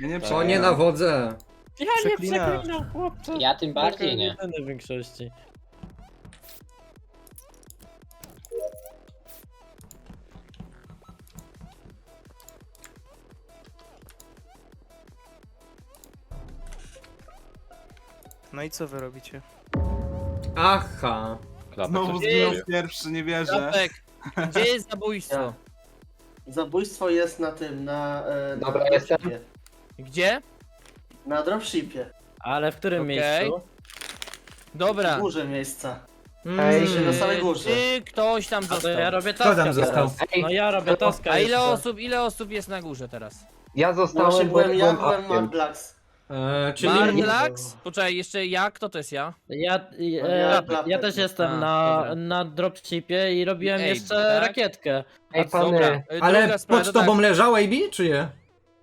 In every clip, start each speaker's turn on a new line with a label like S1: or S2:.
S1: Ja nie
S2: Tak.
S3: O, nie nawodzę.
S2: Ja nie przeklinam, chłopcze.
S4: Ja tym bardziej nie.
S2: W większości.
S1: No i co wy robicie?
S3: Aha.
S5: Klapek.
S1: Znowu
S5: coś-
S1: zginął pierwszy, nie wierzę.
S2: Klapek, gdzie jest zabójstwo?
S6: Zabójstwo jest na tym, na, e, na
S7: Dobra, jestem.
S2: Gdzie?
S6: Na dropshipie.
S2: Ale w którym
S3: Okej.
S2: miejscu? Dobra.
S6: W górze miejsca.
S7: Ej,
S6: Jesteśmy na samej górze.
S2: Czy ktoś tam
S8: A to
S2: został?
S8: ja robię
S3: Kto
S8: taska
S3: tam został?
S8: teraz.
S7: Ej,
S8: No ja robię taska
S2: A ile
S8: jeszcze.
S2: osób, ile osób jest na górze teraz?
S7: ja
S6: No właśnie
S7: zostałem,
S6: byłem ja,
S7: byłem.
S6: Marblax.
S3: E, czyli...
S2: Marlax? Poczekaj, jeszcze ja? Kto to jest ja?
S8: Ja,
S6: Ja
S8: e,
S6: klapek.
S8: ja też jestem
S2: A,
S8: na,
S2: dobra.
S8: na dropshipie i robiłem
S2: Ej,
S8: jeszcze
S2: tak?
S8: rakietkę.
S7: Ej, pany,
S2: Dobra, y, druga
S3: Ale
S2: sprawa,
S3: pod
S2: to
S3: tobą
S2: tak.
S3: leżał AB, czy nie?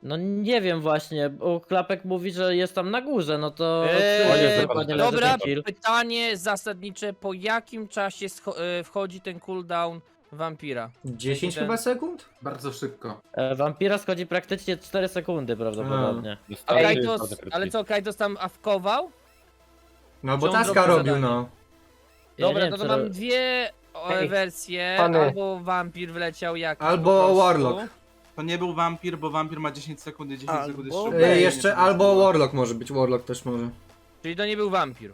S8: No nie wiem właśnie, bo Klapek mówi, że jest tam na górze, no to...
S2: Eee,
S8: który dokładnie leży
S2: Dobra,
S8: ten kill?
S2: pytanie zasadnicze, po jakim czasie scho- e, wchodzi ten cooldown wampira?
S3: 10
S2: Ten-
S3: chyba sekund?
S9: Bardzo szybko.
S8: E, Wampira schodzi praktycznie 4 sekundy prawdopodobnie.
S2: A Kaitos,
S5: bardzo krótki.
S2: ale co, Kaitos tam awkował?
S3: No bo taska robił,
S2: zadanie?
S3: no.
S8: Ja
S2: Dobra,
S8: nie
S2: no
S8: wiem,
S2: to
S8: czy-
S2: mam dwie
S7: Ej,
S2: wersje,
S7: pany.
S2: albo wampir wleciał jak
S3: Albo Warlock.
S1: To nie był wampir, bo wampir ma 10 sekund i 10 sekund jest Albo- szybko.
S3: E, jeszcze albo Warlock może być, Warlock też może.
S2: Czyli to nie był wampir.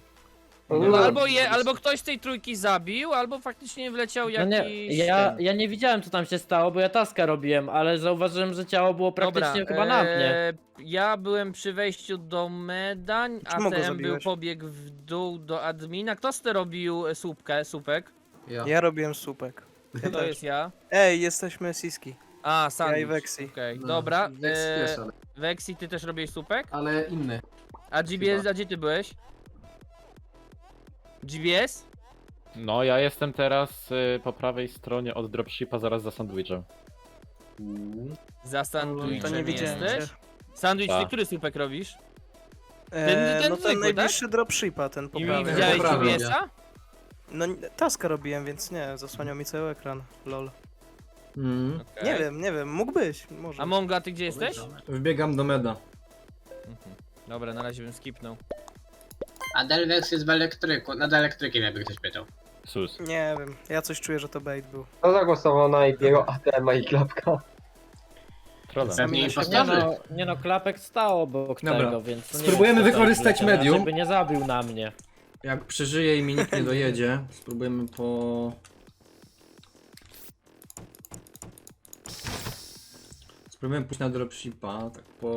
S7: no,
S2: albo, je, albo ktoś z tej trójki zabił, albo faktycznie wleciał
S8: No
S2: jakiś...
S8: nie, ja, ja nie widziałem co tam się stało, bo ja taska robiłem, ale zauważyłem, że ciało było praktycznie
S2: Dobra,
S8: chyba na mnie.
S2: e, Ja byłem przy wejściu do Medań, a
S1: Czemu go
S2: ten był
S1: zabiłeś?
S2: pobieg w dół do admina. Kto z robił e, słupkę, słupek?
S9: Ja.
S1: Ja robiłem słupek. Ja
S2: To
S1: też.
S2: jest ja.
S1: Ej, jesteśmy Siski.
S2: A, sandwich.
S1: Ja i Vexi.
S2: Okej,
S9: No,
S2: dobra.
S9: Vex
S2: E,
S9: ale,
S2: Vexi, ty też robiłeś słupek?
S9: ale inny.
S2: A GBS, a gdzie ty byłeś? GBS?
S5: No, ja jestem teraz y, po prawej stronie od dropshipa, zaraz za sandwichem.
S2: Za sandwichem
S1: To nie widziałem
S2: jesteś?
S1: cię.
S2: Sandwich, ty
S5: Tak.
S2: który słupek robisz?
S1: Eee,
S2: ten
S1: no
S2: zwykły,
S1: ten najbliższy dropshipa, ten po
S2: I
S1: prawej.
S2: widziałeś GBS-a?
S1: No taska robiłem, więc nie, zasłaniał mi cały ekran. Lol.
S3: Mm.
S1: Nie wiem, nie wiem, mógł być, może.
S2: A Monga, ty gdzie jesteś?
S3: Wbiegam do meda.
S2: Mhm. Dobra, na razie bym skipnął.
S4: A Delvex jest w elektryku, nad elektrykiem jakby ktoś pytał.
S5: Sus.
S1: Nie wiem, ja coś czuję, że to bait był.
S7: Kto zagłosował na Ibiego, ATM i Klapka?
S5: Trolem.
S8: Nie
S4: impostorzy.
S8: no, nie no, Klapek stał obok
S3: Dobra.
S8: tego, więc... to nie
S3: Spróbujemy
S8: wiem, co tam
S3: wykorzystać
S8: wleciał,
S3: medium.
S8: Żeby nie zabił na mnie.
S3: Jak przeżyje i mi nikt nie dojedzie, spróbujemy po... Spróbujemy pójść na dropshipa, tak po...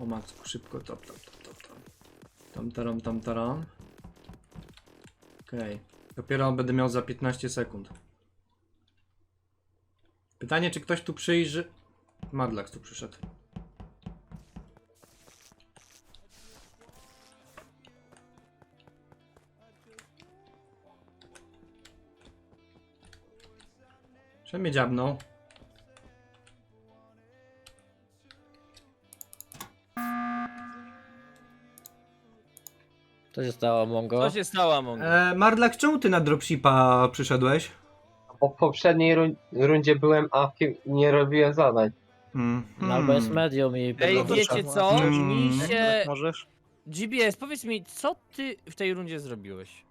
S3: o matku, szybko, top, top, top, top, top. Tam, taram, tam, taram. Okej. Dopiero będę miał za 15 sekund. Pytanie, czy ktoś tu przyjrzy... Madlax tu przyszedł. Że mnie
S8: Co się stało, Mongo?
S2: Co się stało, Mongo?
S3: E, Mardlak, czemu ty na dropshipa przyszedłeś?
S7: Po poprzedniej run- rundzie byłem awkiem i nie robiłem zadań.
S3: Hmm.
S8: No, albo jest medium i...
S2: Ej, wiecie co?
S3: Mm.
S2: Mi się...
S1: możesz?
S2: GBS, powiedz mi, co ty w tej rundzie zrobiłeś?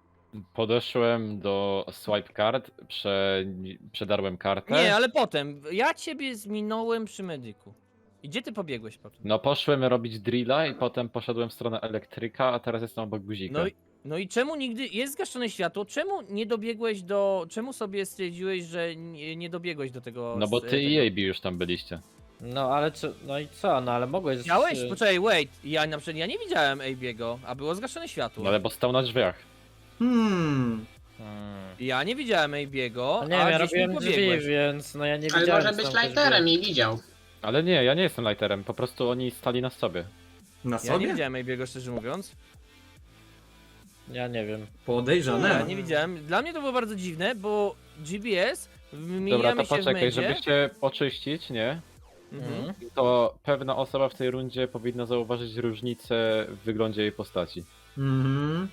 S5: Podeszłem do swipe card, prze, przedarłem kartę.
S2: Nie, ale potem. Ja ciebie zminąłem przy medyku. I gdzie ty pobiegłeś potem?
S5: No poszłem robić drilla i potem poszedłem w stronę elektryka, a teraz jestem obok guzika.
S2: No i, no i czemu nigdy. Jest zgaszone światło? Czemu nie dobiegłeś do. Czemu sobie stwierdziłeś, że nie, nie dobiegłeś do tego.
S5: No bo
S2: z-
S5: ty i
S2: tego?
S5: AB już tam byliście.
S8: No ale czy... No i co, no ale mogłeś...
S2: Widziałeś?
S8: y,
S2: Poczekaj, wait. Ja na przykład ja nie widziałem AB'ego, a było zgaszone światło.
S5: No ale bo stał na drzwiach.
S3: Hmm.
S8: Hmm.
S2: Ja nie widziałem AB'ego,
S8: No nie
S2: a
S8: wiem, ja
S2: gdzieś mi
S8: robiłem drzwi,
S2: pobiegłeś.
S8: więc no ja nie
S4: Ale
S8: widziałem.
S4: może
S8: co
S4: być
S8: tam
S4: lighterem i widział.
S5: Ale nie, ja nie jestem lighterem, po prostu oni stali na sobie.
S3: Na
S2: Ja nie
S3: sobie?
S2: widziałem AB'ego, szczerze mówiąc.
S8: Ja nie wiem.
S3: Podejrzane.
S2: Ja nie widziałem. Dla mnie to było bardzo dziwne, bo GBS
S5: Dobra, to
S2: się w
S5: poczekaj,
S2: medzie.
S5: żeby się oczyścić, nie?
S2: Mhm.
S5: To pewna osoba w tej rundzie powinna zauważyć różnicę w wyglądzie jej postaci.
S3: Mhm.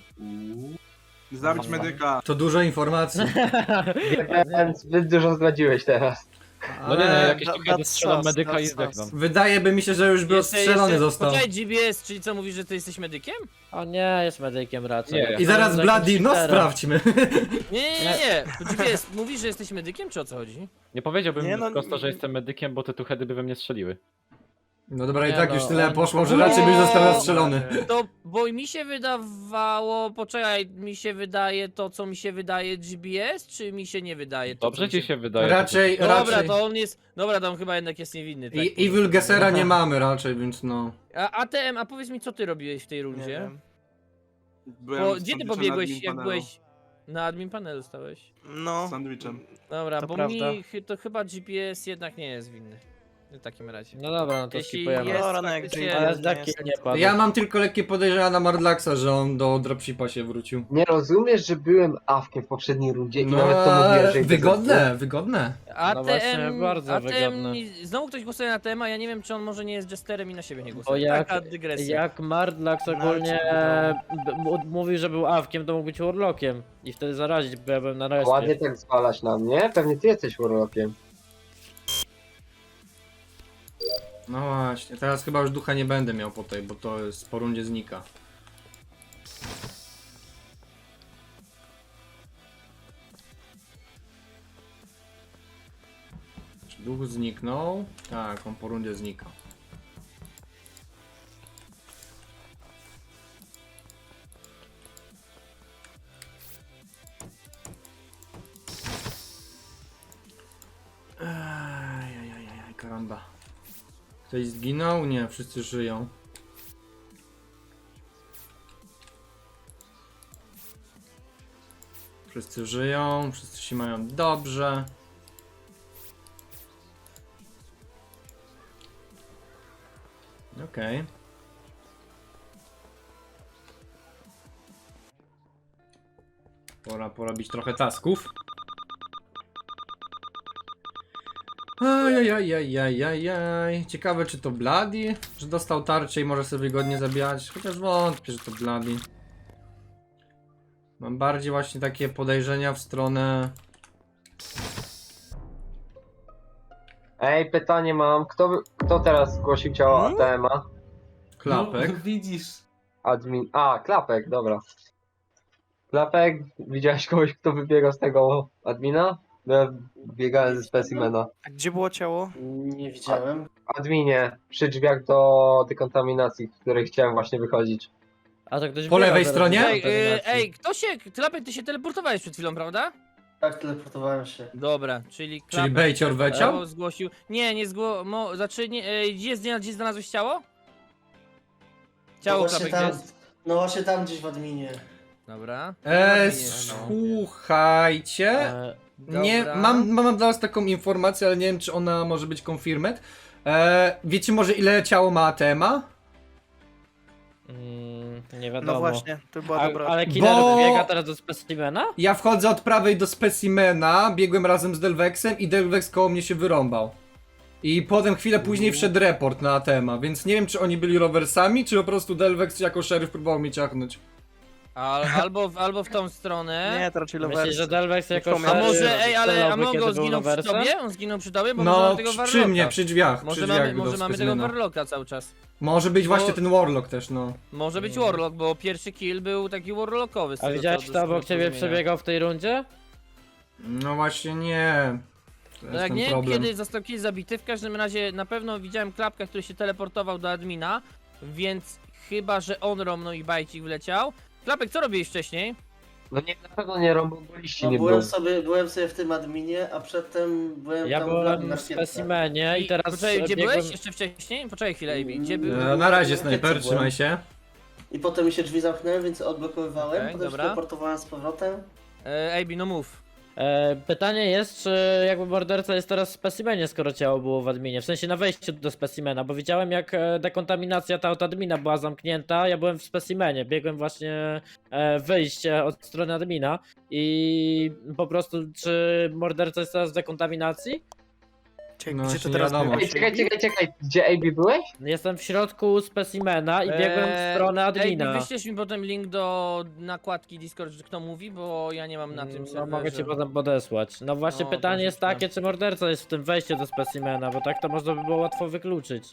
S1: Zabić medyka.
S3: To dużo informacji.
S7: Zbyt dużo zdradziłeś teraz.
S5: No nie no,
S1: Ale that's
S5: strzelam medyka i zdechnam.
S3: Wydaje by mi się, że już by odstrzelony został.
S2: Poczekaj, GBS, czyli co mówisz, że ty jesteś medykiem?
S8: O nie, jest medykiem raczej.
S5: Nie.
S3: I zaraz
S8: Jakimś
S3: Bloody, no
S8: cheaterem.
S3: sprawdźmy.
S2: Nie, nie, nie, nie. GBS, mówisz, że jesteś medykiem, czy o co chodzi?
S5: Nie powiedziałbym
S1: Nie, no,
S5: prosto, że jestem medykiem, bo te tu heady by we mnie strzeliły.
S3: No dobra, i
S8: Nie
S3: tak
S8: no,
S3: już tyle
S8: on-
S3: poszło, że raczej byś został zastrzelony.
S2: To, bo mi się wydawało, poczekaj, mi się wydaje to, co mi się wydaje GBS, czy mi się nie wydaje to, co
S5: Dobrze
S2: mi
S5: ci się wydaje.
S3: Raczej,
S2: Dobra,
S3: raczej.
S2: to on jest, dobra, to on chyba jednak jest niewinny, tak?
S3: I Evil Gessera nie mamy raczej, więc no.
S2: A ATM, a powiedz mi, co ty robiłeś w tej rundzie?
S9: Byłem
S2: Bo,
S9: z
S2: gdzie ty
S9: sandwichem
S2: pobiegłeś, jak
S9: panelu.
S2: byłeś na admin panelu stałeś?
S1: No,
S9: Z sandwichem.
S2: Dobra,
S1: To
S2: bo
S1: prawda.
S2: mi chy- to chyba GPS jednak nie jest winny. W takim razie.
S8: No dobra, no to
S2: Jeśli
S8: skipujemy.
S2: jest
S1: Dobra, no jak
S2: faktycznie-
S1: Jay
S8: Ale
S1: jest,
S8: z
S1: nie
S8: Ducky
S1: jest.
S8: nie padł.
S3: Ja mam tylko lekkie podejrzenia na Mardlaxa, że on do dropshipa się wrócił.
S7: Nie rozumiesz, że byłem awkiem w poprzedniej rundzie i
S3: No,
S7: nawet to mówiłem, że...
S3: wygodne, wygodne.
S2: ATM,
S8: No właśnie, bardzo
S2: ATM,
S8: wygodne.
S2: znowu ktoś głosuje na temat, ja nie wiem, czy on może nie jest jesterem i na siebie nie
S8: Bo
S2: głosuje.
S8: jak,
S2: Taka dygresja.
S8: jak Mardlax ogólnie b- m- mówił, że był awkiem, to mógł być warlockiem i wtedy zarazić, bo ja byłem na respie.
S7: Ładnie tak zwalasz na mnie, pewnie ty jesteś warlockiem.
S3: No właśnie, teraz chyba już ducha nie będę miał po tej, bo to jest po rundzie znika. Czy duch zniknął? Tak, on po rundzie znika. Nie, wszyscy żyją. Wszyscy żyją, wszyscy się mają dobrze. Okej. Pora porobić trochę tasków. Ajajajajajajaj. Ciekawe czy to Bloody, że dostał tarczę i może sobie wygodnie zabijać. Chociaż wątpię, że to Bloody. Mam bardziej właśnie takie podejrzenia w stronę...
S7: Ej, pytanie mam, kto, kto teraz zgłosił ciało
S1: Hmm?
S7: ATM-a?
S3: Klapek.
S6: No, widzisz.
S7: Admin. A, klapek, dobra. Klapek, widziałeś kogoś, kto wybiegał z tego admina? No, ja biegałem ze specimena.
S1: A gdzie było ciało?
S6: Nie widziałem.
S7: Adminie, przy drzwiach do dekontaminacji, w której chciałem właśnie wychodzić.
S8: A to ktoś
S3: Po lewej stronie?
S2: Ej, y,
S8: kontaminacji.
S2: ej, kto się, Klapek, ty się teleportowałeś przed chwilą, prawda?
S6: Tak, teleportowałem się.
S2: Dobra, czyli
S3: Czyli
S2: Klapek
S3: Bejcior weciał?
S2: ciało zgłosił. Nie, nie zgło... Mo... Znaczy, nie, e, gdzie, gdzie znalazłeś ciało?
S6: No
S2: Ciało
S6: właśnie
S2: Klapek
S6: tam,
S2: gdzie jest?
S6: no właśnie tam gdzieś w adminie.
S2: Dobra.
S3: Eee,
S2: no.
S3: słuchajcie.
S8: E,
S3: Nie,
S2: Dobra.
S3: mam, mam dla was taką informację, ale nie wiem czy ona może być confirmed. Eee, wiecie może ile ciało ma ATM-a?
S8: mm, nie wiadomo.
S1: No właśnie, to była
S8: A,
S1: dobra.
S8: ale killer
S3: Bo-
S8: biega teraz do specimena?
S3: Ja wchodzę od prawej do specimena, biegłem razem z Delvexem i Delvex koło mnie się wyrąbał. I potem chwilę później wszedł report na ATM-a, więc nie wiem czy oni byli rowersami, czy po prostu Delvex jako szeryf próbował mnie ciachnąć.
S2: Al, albo, w, albo w tą stronę.
S1: Nie, to raczej
S8: Myślisz, że Delvex jako
S1: Tylko
S2: A może, ej, ale a
S8: kiedy był
S2: zginął przy tobie? On zginął przy tobie? Bo może mamy
S3: No,
S2: tego
S3: przy,
S2: Warlocka.
S3: mnie, przy drzwiach.
S2: Może
S3: przy
S2: mamy,
S3: drzwiach
S2: może
S3: do
S2: mamy tego. Warlocka cały czas.
S3: Może być właśnie ten Warlock też, no.
S2: Może być. Warlock, bo pierwszy kill był taki Warlockowy. z
S8: A
S2: tego,
S8: widziałeś
S2: co
S8: kto obok ciebie przebiegał w tej rundzie?
S3: No właśnie nie. To
S2: No
S3: jest
S2: jak
S3: ten
S2: nie wiem
S3: problem.
S2: kiedy został kill zabity, w każdym razie na pewno widziałem klapkę, który się teleportował do admina, więc chyba, że on romnął i bajcik wleciał. Klapek, co robiłeś wcześniej?
S7: No nie, na pewno nie rąbą, bo liści
S6: No,
S7: nie
S6: byłem,
S7: było.
S6: sobie, byłem sobie w tym adminie, a przedtem byłem
S8: Ja
S6: tam
S8: byłem
S6: na
S8: w
S6: świetce.
S8: specimenie i teraz
S2: Poczekaj, gdzie
S8: biegłem...
S2: byłeś jeszcze wcześniej? Poczekaj chwilę, Amy. Gdzie był?
S3: E, na razie
S6: Na
S3: snajper, trzymaj się.
S6: I potem mi się drzwi zamknęły, więc odblokowywałem,
S2: Okej,
S6: potem
S2: dobra.
S6: się teleportowałem z powrotem.
S2: E, no mów.
S8: E, pytanie jest, czy jakby morderca jest teraz w specimenie, skoro ciało było w adminie, w sensie na wejściu do specimena, bo widziałem jak e, dekontaminacja ta od admina była zamknięta, ja byłem w specimenie, biegłem właśnie e, wyjście od strony admina. I po prostu czy morderca jest teraz w dekontaminacji?
S1: Czekaj,
S3: No
S1: gdzie to teraz
S3: wiadomo.
S1: było?
S7: Ej, czekaj, czekaj, czekaj, gdzie AB byłeś?
S8: Jestem w środku specimena i biegłem w
S2: Eee,
S8: stronę
S2: Ej,
S8: admina.
S2: wyślesz mi potem link do nakładki Discord, że kto mówi, bo ja nie mam na tym
S8: No,
S2: serwerze.
S8: mogę ci potem podesłać. No właśnie
S2: No,
S8: pytanie
S2: proszę
S8: jest
S2: cię.
S8: takie, czy morderca jest w tym wejściu do specimena, bo tak to można by było łatwo wykluczyć.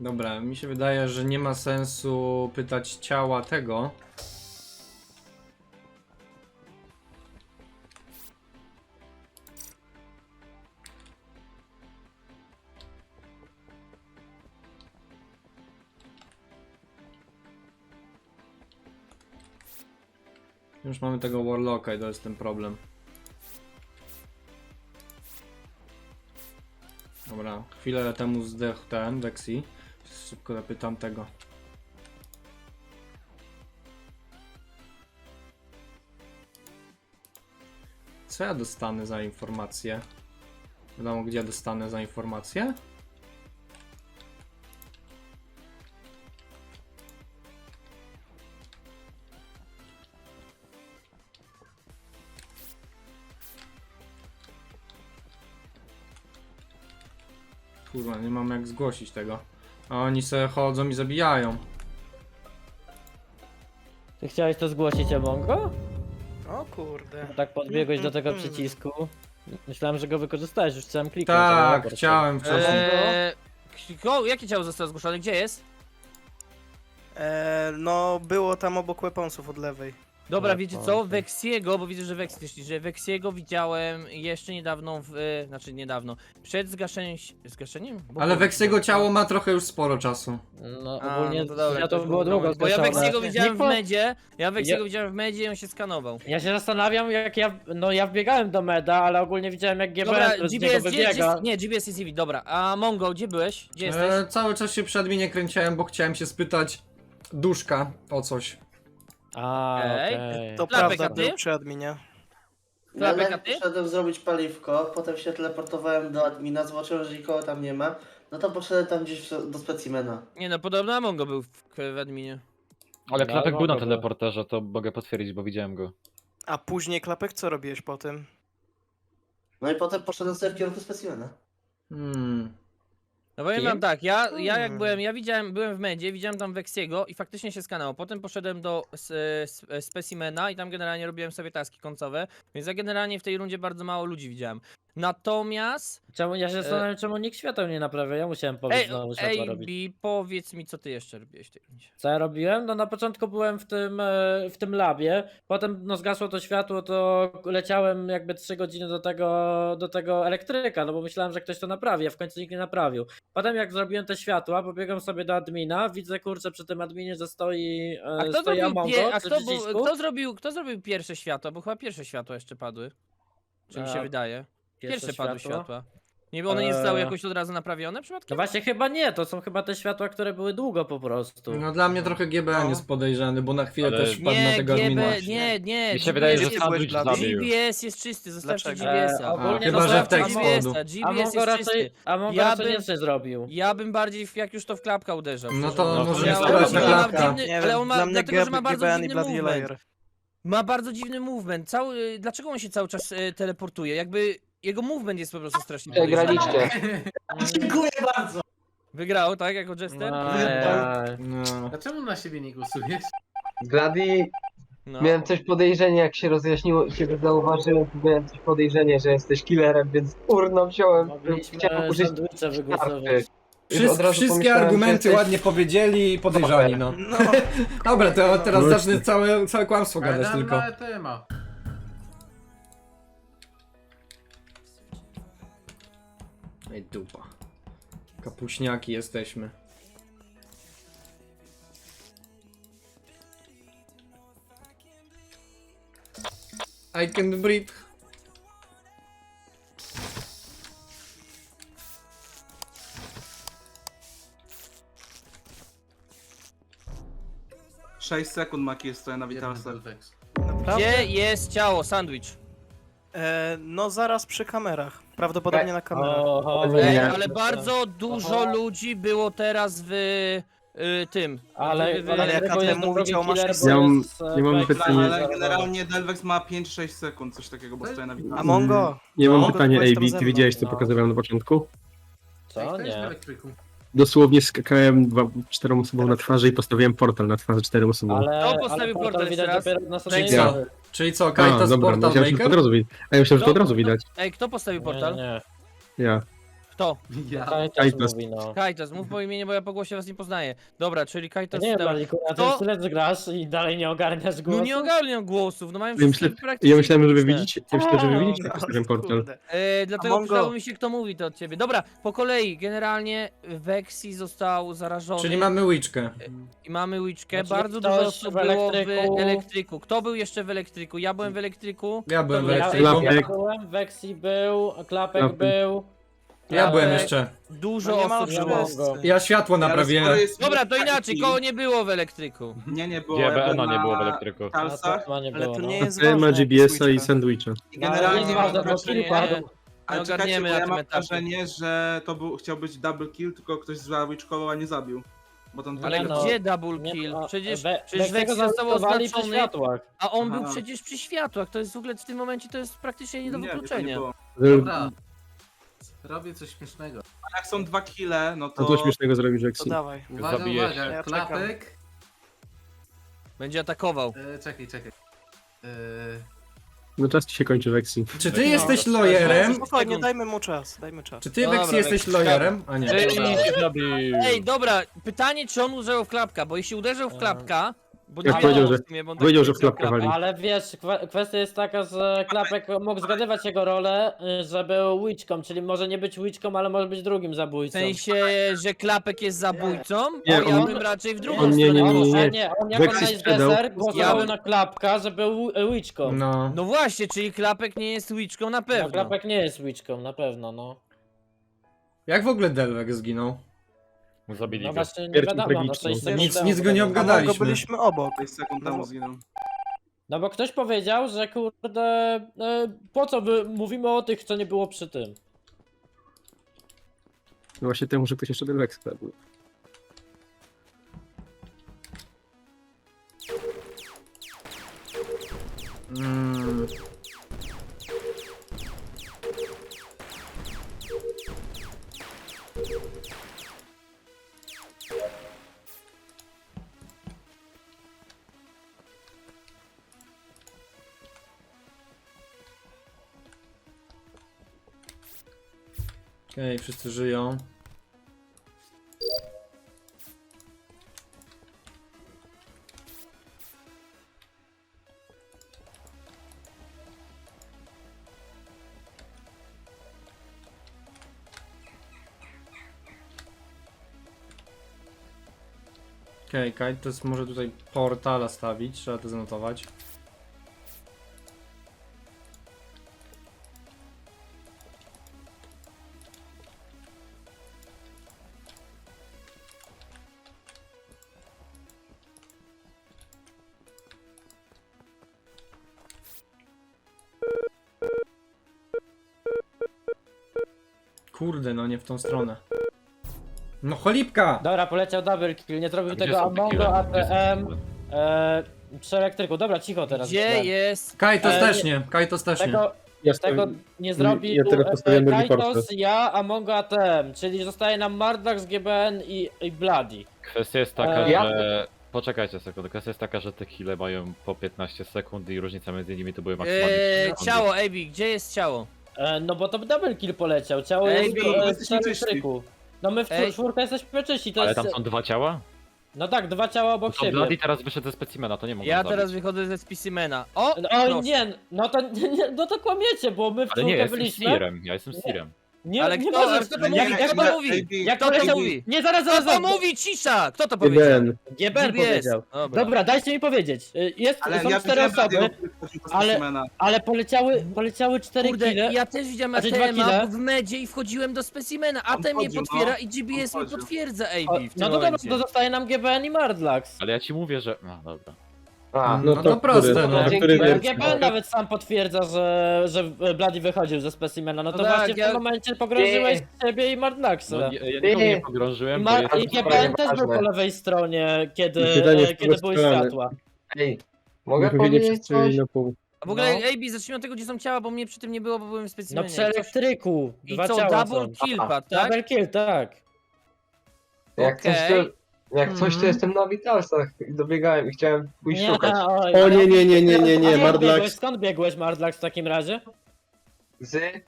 S3: Dobra, mi się wydaje, że nie ma sensu pytać ciała tego. Już mamy tego Warlocka i to jest ten problem. Dobra, chwilę temu zdechł ten Vexi. Szybko zapytam tego. Co ja dostanę za informację? Wiadomo gdzie dostanę za informację? Mam jak zgłosić tego. A oni se chodzą i zabijają.
S8: Ty chciałeś to zgłosić Amongo?
S1: O kurde.
S8: Tak podbiegłeś do tego
S1: Mm, mm,
S8: przycisku. Myślałem, że go wykorzystałeś, już chciałem kliknąć. ale
S3: Tak,
S8: dobra,
S3: chciałem wcześniej.
S2: Eee, ko- jakie ciało zostało zgłoszone? Gdzie jest?
S1: E, no, było tam obok weaponsów od lewej.
S2: Dobra, wiecie
S8: tak,
S2: co? Wexiego, bo widzę, że też że Vexiego widziałem jeszcze niedawno w... e, Znaczy niedawno. Przed zgaszeniem... Zgaszeniem? Bo
S3: Ale Wexiego ciało ma trochę już sporo czasu.
S8: No
S2: A,
S8: ogólnie
S2: no to dobra,
S8: ja
S2: to
S8: to było długo
S2: Bo ja. Vexiego widziałem w
S8: Nie po-
S2: medzie, ja Vexiego
S8: Ja-
S2: widziałem w medzie i on się skanował.
S8: Ja się zastanawiam, jak ja. No ja wbiegałem do meda, ale ogólnie widziałem jak
S2: Dobra,
S8: GBN z niego
S2: GBS, gdzie,
S8: wybiega.
S2: gdzie, nie, GBS jest EV, dobra. A Mongo, gdzie byłeś? Gdzie jesteś?
S3: E, cały czas się przed mnie kręciłem, bo chciałem się spytać duszka o coś.
S8: A,
S2: Okej.
S8: okej.
S1: To
S2: Klapek,
S1: prawda,
S2: a ty?
S1: był przy adminie.
S6: Ja
S2: Klapek, a
S6: najpierw
S2: ty?
S6: poszedłem zrobić paliwko, potem się teleportowałem do admina, zobaczyłem, że nikogo tam nie ma. No to poszedłem tam gdzieś w- do specimena.
S2: Nie no, podobno Amongo był w, w adminie.
S5: Ale
S8: No,
S5: klapek był na teleporterze, to mogę potwierdzić, bo widziałem go.
S1: A później klapek co robiłeś po tym?
S6: No i potem poszedłem sobie w kierunku specimena.
S3: Hmm.
S2: No powiem wam tak, ja, ja jak
S1: Hmm.
S2: byłem, ja widziałem, byłem w medzie, widziałem tam Vexiego i faktycznie się skanało. Potem poszedłem do s, s, specimena i tam generalnie robiłem sobie taski końcowe, więc ja generalnie w tej rundzie bardzo mało ludzi widziałem. Natomiast,
S8: Czemu ja się zastanawiam, czemu nikt świateł nie naprawia? Ja musiałem powiedzieć znowu światła
S2: ej,
S8: robić.
S2: Bi, powiedz mi co ty jeszcze robiłeś w tej rundzie.
S8: Co ja robiłem? No na początku byłem w tym, e, w tym labie, potem no zgasło to światło, to leciałem jakby 3 godziny do tego, do tego elektryka, no bo myślałem, że ktoś to naprawi, a w końcu nikt nie naprawił. Potem jak zrobiłem te światła, pobiegłem sobie do admina, widzę kurczę przy tym adminie, że stoi, e,
S2: A kto
S8: stoi
S2: zrobił, pie, a
S8: przy
S2: kto, był,
S8: przycisku.
S2: kto, zrobił, kto zrobił pierwsze światła? Bo chyba pierwsze światła jeszcze padły. Czy mi się
S8: A,
S2: wydaje?
S8: Pierwsze
S2: Pierwsze padły
S8: światło?
S2: światła. Nie, one nie zostały
S8: Eee.
S2: jakoś od razu naprawione
S8: No
S2: przypadkiem?
S8: właśnie chyba nie, to są chyba te światła, które były długo po prostu.
S3: No dla mnie trochę GBN
S1: No.
S3: jest podejrzany, bo na chwilę
S5: Ale-
S3: też wpadł na
S2: Nie,
S3: tego admina.
S2: GB, nie, nie.
S5: Mi się wydaje, że
S2: GBS jest-
S5: sandwich
S1: byłeś dla-
S5: zabił.
S2: GBS jest czysty, zostawcie
S1: Dlaczego?
S2: GBS-a.
S8: Eee, ogólnie
S3: chyba,
S8: no
S3: że w
S8: zostawcie
S3: tekst
S2: GBS-a,
S3: powodu.
S8: A Mongo
S2: jest
S8: raczej,
S2: czysty.
S8: a Mongo
S2: Ja
S8: raczej
S2: bym-
S8: nic nie zrobił.
S2: Ja bym bardziej w- jak już to w klapka uderzał.
S3: No to
S2: mówiąc.
S3: możemy
S2: Ja-
S3: spróbować
S2: on
S3: na
S2: ma
S3: klapka.
S2: dziwny-
S1: Nie
S2: Ale on ma,
S1: dla mnie
S2: dlatego, że ma bardzo
S1: GBN i
S2: dziwny
S1: Bloody
S2: movement.
S1: Layer.
S2: Ma bardzo dziwny movement. Cały, dlaczego on się cały czas e, teleportuje? Jakby jego movement jest po prostu strasznie.
S7: Przegraliście.
S6: Dziękuję bardzo!
S2: Wygrał, tak? Jako Jester?
S8: Ajaj.
S3: No.
S9: Dlaczego na siebie nie głosujesz?
S7: Gladi,
S2: No.
S7: miałem coś podejrzenie, jak się rozjaśniło, ciebie zauważyłem, to miałem coś podejrzenie, że jesteś killerem, więc urno wziąłem,
S8: Mogliśmy
S7: chciałem użyć
S8: sandwicze wygłosować.
S7: Już od razu
S3: wszystkie
S7: pomyślałem, że
S3: argumenty
S7: jesteś-
S3: ładnie powiedzieli i podejrzani, no.
S1: No,
S3: Dobra, to ja teraz
S7: No.
S3: zacznę całe, całe kłamstwo gadać tylko.
S9: na temat.
S3: Ej, dupa. Kapuśniaki jesteśmy. I can breathe.
S10: Sześć sekund Maki stoję na
S1: naprawdę?
S2: Gdzie jest ciało? Sandwich.
S1: E, no zaraz przy kamerach. Prawdopodobnie na kamerach.
S8: Oho,
S7: Nie.
S2: Ej,
S7: Nie.
S2: ale bardzo dużo ludzi było teraz w, y, tym.
S8: Ale, ale
S1: jak
S8: Grzegorz
S1: ATM
S8: jest
S1: mówi,
S8: drugim
S1: to masz
S9: Ja mam-
S8: e,
S9: ja mam pytanie.
S8: jest
S10: Ale generalnie Delvex ma 5-6 sekund, coś takiego, bo stoi na.
S1: A Mongo?
S9: Ja mam
S1: Mongo,
S9: pytanie,
S1: to byłeś tam
S9: AB,
S1: ze
S9: ty
S1: mną.
S9: widziałeś co
S8: No.
S9: pokazywałem na początku?
S8: Co? Nie.
S9: Dosłownie skakałem dwa, czterem osobom na twarzy i postawiłem portal na twarzy czterem osobom.
S8: Ale,
S2: Kto postawił
S8: ale
S2: portal
S8: portal widać
S2: teraz?
S8: dopiero na
S3: co? Czyli co,
S9: A,
S3: Kajtos
S9: dobra,
S3: Portal
S9: myślałem, że to od
S3: Maker?
S9: razu widać. A ja myślałem, że to od razu widać.
S2: Ej, kto postawił
S8: Nie,
S2: portal?
S8: nie,
S9: Ja.
S2: Kto?
S10: Ja.
S8: Kajtos. mówi, no.
S2: Mów po imieniu, bo ja po głosie was nie poznaję. Dobra, czyli
S8: Ja
S2: Kajtos...
S8: nie wiem,
S2: tam-
S8: Laliku, a ty już tyle grasz i dalej nie ogarniasz głosu?
S2: No nie ogarniam głosów, no mają
S9: Ja, myślę,
S2: praktycznie
S9: ja myślałem, że wy
S2: identyczne.
S9: widzicie, ja myślałem, że wy widzicie, postawiłem portal.
S1: Kurde.
S2: E, dlatego
S1: Mongo.
S2: przydało mi się kto mówi to od ciebie. Dobra, po kolei, generalnie Vexi został zarażony
S3: Czyli mamy Witchkę.
S2: i mamy Witchkę.
S8: Znaczy,
S2: Bardzo
S8: ktoś
S2: dużo osób
S8: w
S2: było w
S8: elektryku.
S2: elektryku. Kto był jeszcze w elektryku? Ja byłem w elektryku.
S3: Ja byłem w
S8: Ja,
S3: elektryku.
S8: ja byłem, Vexi był, Klapek
S9: Klapek.
S8: był.
S3: Ja byłem jeszcze.
S2: Dużo
S1: No nie ma
S2: osób
S8: Ja
S2: było.
S3: światło naprawiłem.
S10: jest
S2: Dobra, to inaczej, koło nie było w elektryku.
S10: Nie, nie było.
S5: GBN-a
S10: ja byłem
S5: nie było w elektryku.
S10: Talsach
S8: to nie
S1: Ale
S8: było,
S1: to
S8: no.
S1: nie jest
S9: Ma
S1: ważne. jest
S9: GBS-a i sandwicha.
S10: i
S8: No, ale
S10: generalnie
S8: nie
S10: mam wrażenie,
S8: ale-
S10: czekajcie,
S2: ogarniemy
S10: bo
S2: na
S10: ja
S2: tym
S10: mam
S2: etapie.
S10: wrażenie, że to był, chciał być double kill, tylko ktoś zawitchkował, a nie zabił. Bo tam
S2: Ale
S8: Nie no,
S2: gdzie double kill? Przecież,
S8: We-
S2: przecież Vex został oznaczony,
S8: światłach.
S2: a on
S10: Aha.
S2: był przecież przy światłach. To jest w ogóle w tym momencie to jest praktycznie nie do
S10: nie, nie, to nie
S2: wykluczenia.
S10: było.
S9: Dobra.
S11: Robię coś śmiesznego.
S10: A jak są dwa kille, no
S9: A
S10: to...
S9: co śmiesznego zrobić
S1: To
S9: Jackson?
S1: dawaj.
S11: Uwaga,
S5: Zabiję
S11: uwaga,
S1: się. Ja
S11: klapek.
S2: Będzie atakował.
S11: E, czekaj, czekaj. E,
S9: No czas ci się kończy Vexi.
S3: Czy ty
S2: No,
S3: jesteś
S2: to-
S3: lojerem?
S1: Spokojnie, dajmy mu czas, dajmy czas.
S3: Czy ty,
S2: Dobra,
S3: Vexi, jesteś
S2: Vexi,
S3: lojerem? A nie.
S2: Ej. Ej, dobra, pytanie czy on uderzył w klapka, bo jeśli uderzył w
S8: Eee.
S2: klapka, bo
S9: Jak
S2: nie
S9: powiedział,
S2: wiadomo
S9: że-
S2: w sumie, bo on
S9: powiedział, że w klapka
S2: klapka.
S9: wali.
S8: Ale wiesz, kwe- kwestia jest taka, że Klapek mógł zgadywać jego rolę, y, że był witchką, czyli może nie być witchką, ale może być drugim
S2: W
S8: zabójcą.
S2: sensie, że klapek jest zabójcą?
S9: Nie,
S2: bo ja
S9: on-
S2: bym raczej w drugą
S9: on nie,
S2: stronę
S9: nie, nie,
S2: poszedł.
S8: A
S9: nie.
S8: nie, on jako
S9: Vexi sprzedał.
S8: najzgeser głosował
S2: Ja-
S8: na Klapka, że był witchką. No.
S3: No.
S2: No właśnie, czyli klapek nie jest witchką na pewno.
S8: Klapek nie jest witchką, na pewno, no.
S3: Jak w ogóle Delwek zginął?
S5: Zabili
S8: No
S5: go.
S8: właśnie, nie
S9: Śmierć
S8: wiadomo, no
S9: tragiczną.
S8: 6 sekund
S3: Nic- nic go nie
S8: wiadomo.
S1: A Mongo
S3: Gadaliśmy.
S1: byliśmy obok.
S10: 6 sekund temu zginął.
S8: No bo ktoś powiedział, że kurde, e, po co wy mówimy o tych, co nie było przy tym.
S9: No właśnie temu, że ktoś jeszcze ten Vex kradł.
S3: Mm. Okej, wszyscy żyją. Okej, okay, to jest może tutaj portala stawić, trzeba to zanotować. W tą stronę. No cholipka!
S8: Dobra, poleciał double kill, nie zrobił
S5: gdzie
S8: tego
S5: są te
S8: Amongo,
S5: kille? Gdzie są
S8: e, przy elektryku. Dobra, cicho teraz.
S2: Gdzie
S8: myślałem.
S2: jest...
S3: Kajtos
S8: E,
S3: też nie, Kajtos też nie.
S8: Tego,
S9: Ja
S8: tego nie zrobił
S9: ja teraz
S8: e,
S9: postawiłem drugi
S8: Kaitos,
S9: portal.
S8: ja, Amongo, ATM, czyli zostaje nam Mardax, GBN i, i Bloody.
S5: Kwestia jest taka,
S8: E, ja-
S5: że... Poczekajcie sekundę. Kwestia jest taka, że te kile mają po 15 sekund i różnica między nimi to były maksymalnie 3
S2: Eee,
S5: sekundy.
S2: ciało, AB, gdzie jest ciało?
S8: E, no bo to double kill poleciał, ciało
S2: Ej,
S8: jest
S2: Bi,
S8: e,
S10: jesteśmy czyści.
S8: elektryku. No my w
S2: Ej.
S8: czwór- czwórkę jesteśmy czyści, to
S5: Ale
S8: jest...
S5: tam są dwa ciała?
S8: No tak, dwa ciała obok
S5: To
S8: siebie.
S5: Bloody teraz wyszedł ze specimena, to nie mogą
S2: Ja
S5: zabić.
S2: teraz wychodzę ze specimena. O!
S8: No, o
S2: proszę.
S8: nie, no to, nie, no to kłamiecie, bo my w
S5: Ale nie,
S8: czwórkę
S5: jestem
S8: byliśmy.
S5: Sirem, ja jestem Sirem.
S8: Nie,
S2: Ale
S8: nie
S2: kto,
S8: możesz,
S2: ale kto to
S8: jak,
S2: mówi?
S8: jak,
S2: Kto to
S8: jak,
S2: mówi?
S8: jak
S2: Kto to
S8: poleciał-
S2: mówi?
S8: Nie, zaraz,
S2: Kto
S8: zaraz,
S2: to
S8: zaraz.
S2: mówi? Cisza! Kto to powiedział?
S9: GBN.
S8: GBN
S2: GBS.
S8: powiedział.
S2: Dobra.
S8: Dobra, dajcie mi powiedzieć. Y, Jest,
S10: Ale
S8: są
S10: ja
S8: cztery
S10: widziałem
S8: osoby,
S10: Bladiego, który wchodził do
S8: ale-
S10: specimena.
S8: ale poleciały, poleciały cztery
S2: Kurde,
S8: kile.
S2: ja też widziałem
S8: Znaczy dwa
S2: ATM-a
S8: kile.
S2: w medzie i wchodziłem do specimena. ATM mnie
S10: wchodził,
S2: potwiera
S10: no.
S2: i GBS
S10: On
S2: mi
S10: wchodził.
S2: potwierdza
S8: O,
S2: AB w tym
S8: no to dobra,
S2: momencie.
S8: to zostaje nam GBN i Mardlax.
S5: Ale ja ci mówię, że... No dobra.
S7: A,
S3: No to
S9: który-
S3: proste, no.
S9: to
S7: Dzięki
S9: który?
S8: GBN nawet sam potwierdza, że, że Bloody wychodził ze specimena, no to
S2: No tak,
S8: właśnie w
S2: ja-
S8: tym momencie pogrążyłeś siebie i Mardlaxa.
S5: No, ja, ja nikogo nie pogrążyłem,
S8: I,
S5: bo
S8: Mar-
S5: jest...
S8: i GBN też był po lewej stronie, kiedy,
S9: Pytanie, w którą
S8: kiedy były
S9: stronę?
S8: światła.
S7: ej, mogę powiedzieć coś?
S9: na pół.
S2: A w ogóle
S8: No.
S2: AB, zacznijmy od tego, gdzie są ciała, bo mnie przy tym nie było, bo byłem w
S8: No przy elektryku,
S2: I
S8: dwa
S2: co,
S8: ciała
S2: double
S8: są.
S2: tak?
S8: Double kill, tak.
S7: Jak coś
S2: Okej.
S7: to... Jak coś to
S3: Mhm.
S7: jestem na Witalsach i dobiegałem i chciałem pójść
S8: Nie,
S7: szukać.
S8: oj,
S9: O
S8: ale-
S9: nie, nie, nie, nie, nie,
S8: A
S9: nie,
S8: skąd
S9: Mardlax.
S8: biegłeś, skąd biegłeś Mardlax w takim razie?
S7: Z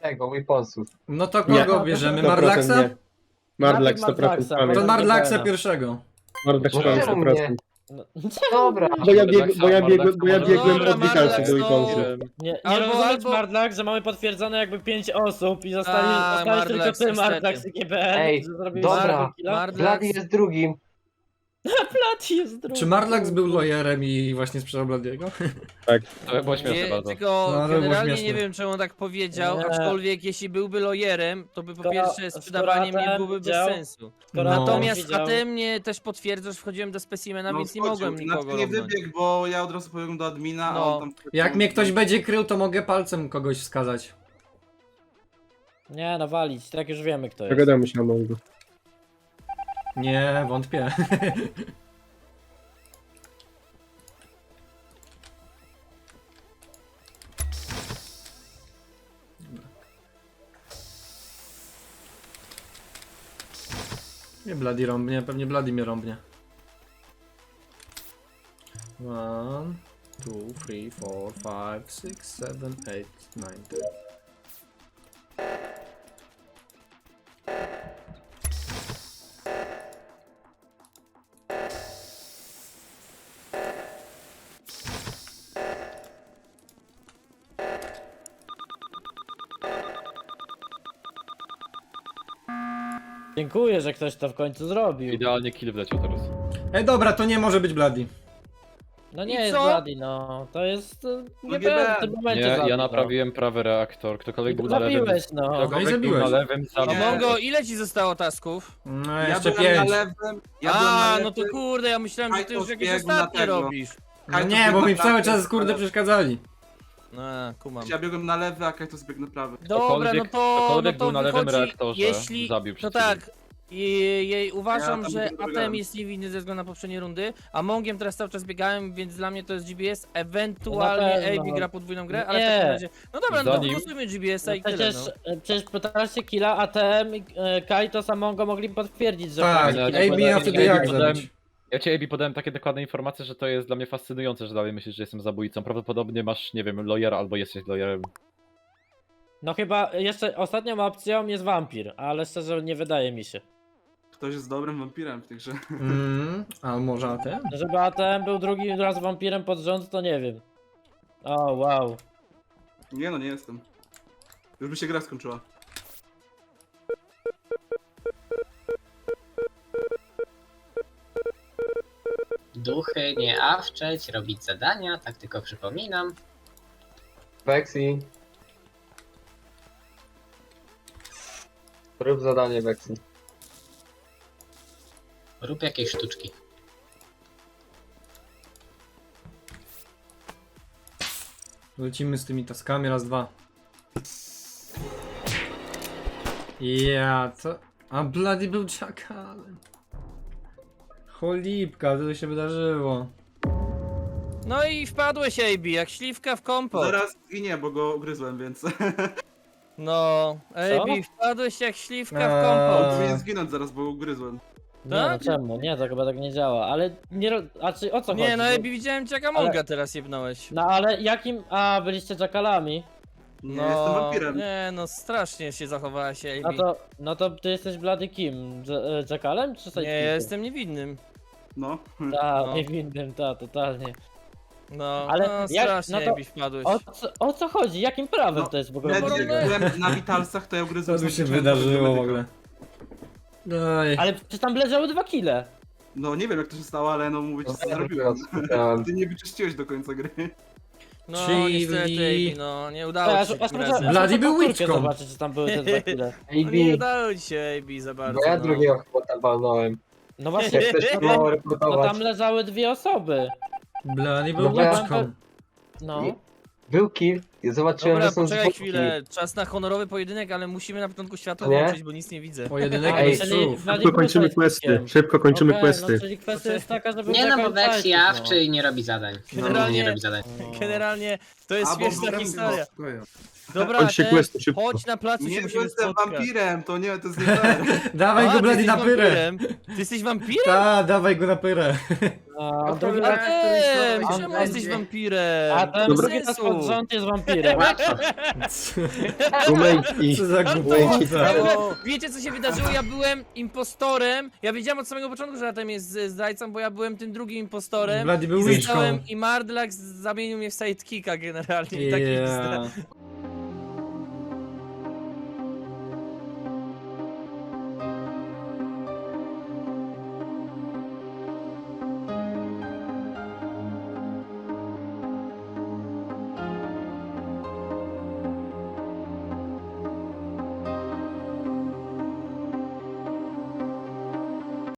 S7: tego, Weaponsów.
S3: No to
S9: Nie.
S3: kogo bierzemy?
S9: 100%
S3: Marlaxa?
S9: nie. Mardlax
S8: Najpierw
S9: 100%
S8: Mardlaxa,
S9: pamiętam.
S3: To
S8: Dobra.
S3: pierwszego.
S9: Mardlax
S7: No czemu
S9: 100%.
S7: nie?
S8: No,
S7: Dobra.
S9: Bo ja, bieg, bo ja, biegłem, bo ja
S5: No
S9: biegłem
S2: dobra,
S9: od Witalcy
S2: Mardlax,
S9: do
S2: no.
S9: Weaponsy.
S8: nie, nie
S2: Albo- albo-
S8: że mamy potwierdzone jakby 5 osób i zostali,
S2: A,
S8: zostałeś tylko
S2: Mardlax,
S8: ty,
S2: niestety.
S8: Mardlax i GBN,
S7: Ej,
S8: że zrobiłeś
S7: dobra.
S8: killa.
S7: Blady jest drugim.
S8: Bloody jest drugi.
S3: Czy Marlax był lojerem i właśnie sprzedał Bladiego?
S5: To by było śmieszne
S2: Nie,
S5: bardzo.
S2: tylko
S3: No, ale było
S2: generalnie nie
S3: śmieszne.
S2: wiem, czemu on tak powiedział,
S8: Nie.
S2: aczkolwiek jeśli byłby lojerem, to by po
S8: Skoro-
S2: pierwsze
S8: skoro
S2: sprzedawanie mnie
S8: ATM
S2: byłoby bez
S8: widział-
S2: sensu.
S8: Skoro
S3: No.
S2: Natomiast
S8: widział-
S2: ATM mnie też potwierdza, że wchodziłem do specimena,
S10: No,
S2: więc nie
S10: wchodził.
S2: mogłem nikogo
S10: Znaczy nie
S2: robnąć.
S10: wybiegł, bo ja od razu pobiegłem do admina, a
S2: No.
S10: on tam...
S3: Jak mnie ktoś będzie krył, to mogę palcem kogoś wskazać.
S8: Nie, no walić, tak już wiemy kto jest.
S9: Dogadamy się na Mongo.
S3: Nie, wątpię. Nie Bloody rąbnie, pewnie Bloody mnie rąbnie. One, two, three, four, five, six, seven, eight, nine, ten.
S8: Dziękuję, że ktoś to w końcu zrobił.
S5: Idealnie kill wleciał teraz.
S3: Ej, dobra, to nie może być Bloody.
S8: No nie
S2: I
S8: jest
S2: co?
S8: Bloody, no. To jest... e, Nie
S10: No
S8: wiem, w
S10: GBN.
S8: tym momencie
S5: Nie, ja
S8: no.
S5: naprawiłem prawy reaktor. Ktokolwiek
S8: I
S5: był na lewym...
S8: zabiłeś, no.
S3: No i
S5: Ktokolwiek był
S3: zabiłeś.
S5: na lewym zabił.
S10: Nie.
S2: Mongo, ile ci zostało tasków?
S3: No,
S10: Ja
S3: jeszcze
S10: byłem na
S3: pięć.
S10: lewym, ja byłem na
S2: A,
S10: lewym.
S2: no to kurde, ja myślałem, że ty już
S10: Kajtos
S2: jakieś
S10: biegł na
S2: ostatnie robisz.
S3: No
S10: Kajtos
S3: nie,
S10: biegł
S3: bo
S10: na
S3: mi cały
S10: prawy,
S3: czas kurde przeszkadzali.
S2: No, kumam.
S10: Ja biegłem na lewy, a Kajtos biegł na prawy.
S2: Dobra, no
S5: Ktokolwiek-
S2: to, no
S5: ktokolwiek
S2: to
S5: był na lewym
S2: wychodzi,
S5: reaktorze,
S2: jeśli,
S5: zabił przed
S2: tak, i, jej uważam,
S10: Ja tam
S2: że ATM jest niewinny ze względu na poprzednie rundy, a Mongiem teraz cały czas biegałem, więc dla mnie to jest GBS, ewentualnie
S8: pewno.
S2: AB gra podwójną grę, ale w
S8: Nie.
S2: takim razie, no dobra, no to
S5: Zanim-
S2: głosujmy GBS-a
S8: No
S2: i tyle,
S8: przecież,
S2: no.
S8: przecież po trasie killa ATM i e, Kaitos Amongo mogli potwierdzić, że
S3: Tak,
S8: Kaitos
S3: AB
S8: podał-
S3: ja wtedy jak zabić?
S5: Ja ci AB podałem takie dokładne informacje, że to jest dla mnie fascynujące, że dalej myślisz, że jestem zabójcą. Prawdopodobnie masz, nie wiem, lawyera albo jesteś lawyerem.
S8: No chyba jeszcze ostatnią opcją jest wampir, ale szczerze nie wydaje mi się.
S10: Ktoś jest dobrym wampirem w tej grze.
S3: Mm, a może ATM?
S8: Żeby ATM był drugi raz wampirem pod rząd, to nie wiem. O, wow.
S10: Nie no, nie jestem. Już by się gra skończyła.
S4: Duchy nie awczeć, robić zadania, tak tylko przypominam.
S7: Vexi. Rób zadanie, Vexi.
S4: Rób jakieś sztuczki.
S3: Lecimy z tymi taskami raz, dwa. Ja, co? A Bloody był czakalem. Cholipka, co się wydarzyło?
S2: No i wpadłeś AB, jak śliwka w kompot.
S10: Zaraz zginie, bo go ugryzłem, więc...
S2: No, AB, wpadłeś jak śliwka w
S3: Eee.
S2: kompot.
S10: Powinien zginąć zaraz, bo go ugryzłem.
S8: Nie no
S2: Tak?
S8: czemu? Nie, to chyba tak nie działa, ale nie... ro- A czy o co chodzi?
S2: Nie, no
S8: Bo-
S2: AB, widziałem jak Amonga teraz jebnąłeś.
S8: No ale jakim... A, byliście czakalami?
S10: Nie, jestem wampirem.
S2: nie, no strasznie się zachowałeś
S8: No
S2: AB.
S8: to, no to ty jesteś blady kim? Dż- e, Czakalem czy
S2: Nie, ja jestem niewinnym.
S10: No.
S8: Ta,
S2: No.
S8: niewinnym, ta, totalnie.
S2: No,
S8: Ale
S2: no
S8: jak-
S2: strasznie
S8: no to-
S2: wpadłeś.
S8: O co, o co chodzi? Jakim prawem
S10: No,
S8: to jest w ogóle
S10: Nawet
S8: możliwe?
S10: jak byłem na Witalsach, to ja
S3: Co
S10: ugryzłem...
S3: tu się wydarzyło w ogóle? Oj.
S8: Ale przecież tam leżały dwa kile.
S10: No nie wiem jak to się stało, ale no mówię ci co
S7: No,
S10: zrobiłem. Ty nie wyczyściłeś do końca gry.
S2: No
S3: Czyli-
S2: niestety AB, no nie udało ci się tym razem.
S8: muszę
S3: był łyczką.
S8: zobaczyć, czy tam były te dwa.
S2: No, nie
S7: AB.
S2: udało ci się AB za bardzo.
S7: Bo ja
S2: no.
S7: drugiego chyba tam walnąłem.
S8: No właśnie,
S7: Jak ktoś
S8: no
S7: próbował
S8: tam, no
S7: reportować.
S8: tam leżały dwie osoby.
S3: Blady był
S7: No bo ja-
S3: łyczką.
S8: No.
S7: Był kill i zobaczyłem,
S2: Dobra,
S7: że są
S2: poczekaj
S7: zwłoki.
S2: chwilę, czas na honorowy pojedynek, ale musimy na początku światła
S7: Nie?
S2: włączyć, bo nic nie widzę.
S3: Pojedynek
S7: Ej.
S8: Vladi
S9: Szybko kończymy questy, szybko kończymy questy.
S8: No, czyli kwestia jest taka, żeby
S4: Nie no, bo
S8: zakończyć,
S4: Vex jawczy i nie robi zadań. No,
S2: Generalnie-
S4: nie robi zadań.
S2: Generalnie to jest śmieszna historia. Dobra,
S9: Kończcie
S2: te,
S9: questy szybko.
S2: chodź na placu się
S10: Nie
S2: musimy
S10: jestem
S2: spotkać.
S10: wampirem, to nie, to jest nie fair.
S3: Dawaj
S2: A,
S3: go
S2: ty
S3: Blady
S2: jesteś
S3: na pyrę.
S2: wampirem? Ty jesteś wampirem?
S3: Ta, dawaj go na pyrę.
S8: A drugi raz,
S6: który
S2: czemu
S6: będzie-
S2: jesteś wampirem?
S8: a ten
S2: Bez
S8: drugi raz
S2: sensu.
S8: pod rząd jest wampirem.
S4: Łatwo.
S9: Rumejki.
S3: Co za
S2: No
S3: głupota.
S2: bo wiecie co się wydarzyło? Ja byłem impostorem. Ja wiedziałem od samego początku, że Atem jest z- zdrajcą, bo ja byłem tym drugim impostorem.
S3: Blady był
S2: I zostałem i Mardlax zamienił mnie w sidekicka generalnie
S3: Yeah.
S2: yeah.